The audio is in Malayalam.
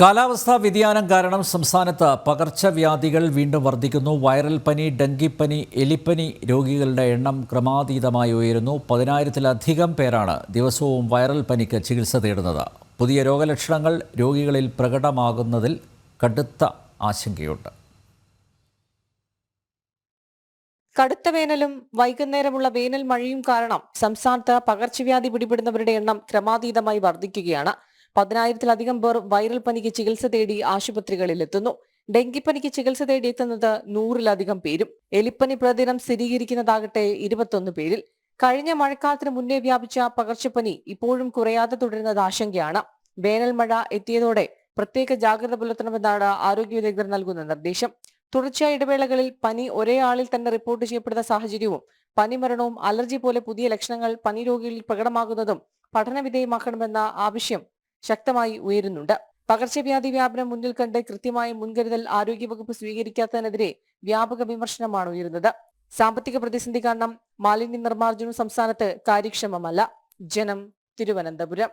കാലാവസ്ഥാ വ്യതിയാനം കാരണം സംസ്ഥാനത്ത് പകർച്ചവ്യാധികൾ വീണ്ടും വർദ്ധിക്കുന്നു. വൈറൽ പനി ഡെങ്കിപ്പനി എലിപ്പനി രോഗികളുടെ എണ്ണം ക്രമാതീതമായി ഉയരുന്നു. പതിനായിരത്തിലധികം പേരാണ് ദിവസവും വൈറൽ പനിക്ക് ചികിത്സ തേടുന്നത്. പുതിയ രോഗലക്ഷണങ്ങൾ രോഗികളിൽ പ്രകടമാകുന്നതിൽ കടുത്ത ആശങ്കയുണ്ട്. കടുത്ത വേനലും വൈകുന്നേരമുള്ള വേനൽ മഴയും കാരണം സംസ്ഥാനത്ത് പകർച്ചവ്യാധി പിടിപെടുന്നവരുടെ എണ്ണം ക്രമാതീതമായി വർദ്ധിക്കുകയാണ്. പതിനായിരത്തിലധികം പേർ വൈറൽ പനിക്ക് ചികിത്സ തേടി ആശുപത്രികളിൽ എത്തുന്നു ഡെങ്കിപ്പനിക്ക് ചികിത്സ തേടി എത്തുന്നത് നൂറിലധികം പേരും. എലിപ്പനി പ്രതിദിനം സ്ഥിരീകരിക്കുന്നതാകട്ടെ ഇരുപത്തൊന്ന് പേരിൽ. കഴിഞ്ഞ മഴക്കാലത്തിന് മുന്നേ വ്യാപിച്ച പകർച്ചപ്പനി ഇപ്പോഴും കുറയാതെ തുടരുന്നത് ആശങ്കയാണ്. വേനൽ മഴ എത്തിയതോടെ പ്രത്യേക ജാഗ്രത പുലർത്തണമെന്നാണ് ആരോഗ്യ വിദഗ്ധർ നൽകുന്ന നിർദ്ദേശം. തുടർച്ചയായ ഇടവേളകളിൽ പനി ഒരേ ആളിൽ തന്നെ റിപ്പോർട്ട് ചെയ്യപ്പെടുന്ന സാഹചര്യവും പനിമരണവും അലർജി പോലെ പുതിയ ലക്ഷണങ്ങൾ പനി രോഗികളിൽ പ്രകടമാകുന്നതും പഠനവിധേയമാക്കണമെന്ന ആവശ്യം ശക്തമായി ഉയരുന്നുണ്ട്. പകർച്ചവ്യാധി വ്യാപനം മുന്നിൽ കണ്ട് കൃത്യമായ മുൻകരുതൽ ആരോഗ്യവകുപ്പ് സ്വീകരിക്കാത്തതിനെതിരെ വ്യാപക വിമർശനമാണ് ഉയരുന്നത്. സാമ്പത്തിക പ്രതിസന്ധി കാരണം മാലിന്യ നിർമ്മാർജനം സംസ്ഥാനത്ത് കാര്യക്ഷമമല്ല. ജനം തിരുവനന്തപുരം.